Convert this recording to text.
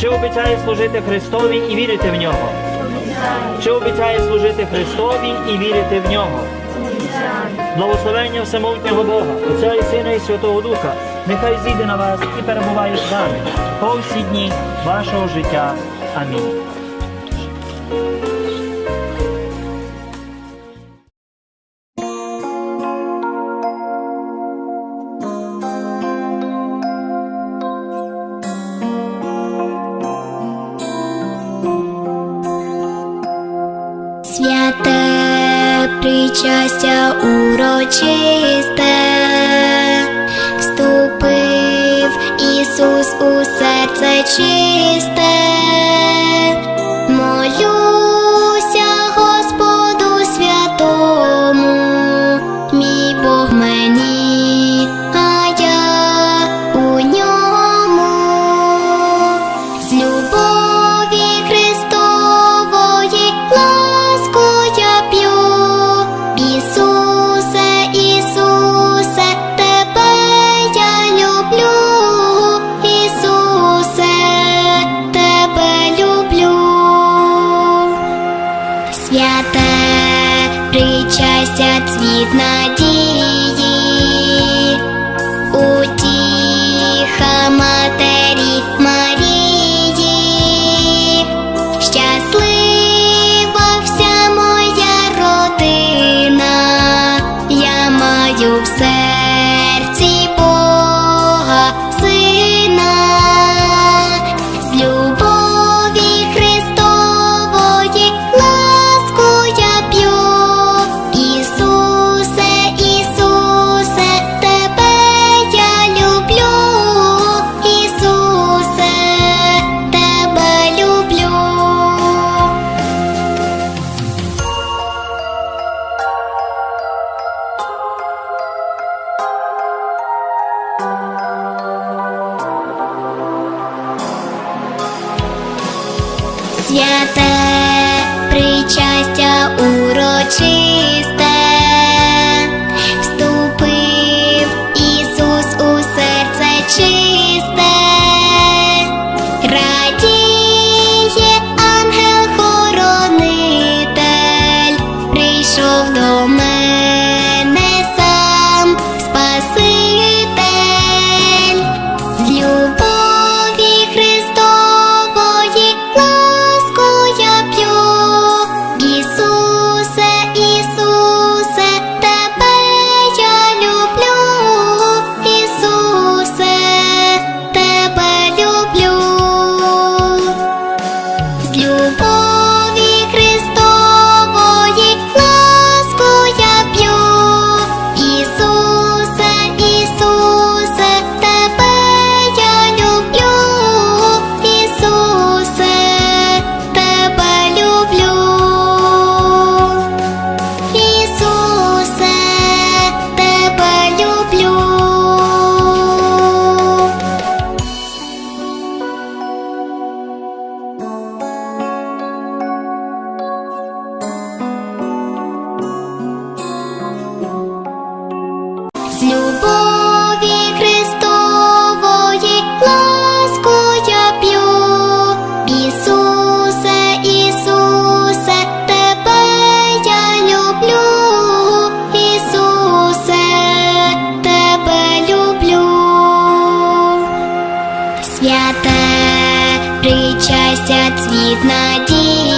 Чи обіцяє служити Христові і вірити в нього? Чи обіцяє служити Христові і вірити в нього? Благословення всемогутнього Бога, Отця і Сина і Святого Духа, нехай зійде на вас і перебуває з вами по всі дні вашого життя. Амінь. Причастя урочисте, вступив Ісус у серце чисте, причастя цвіт надії. Утіха матері Марії, щаслива вся моя родина, я маю в серці Святе причастя урочисте, вступив Ісус у серце чисте, радіє ангел-хоронитель, прийшов до мене З святе причастя цвіт надії.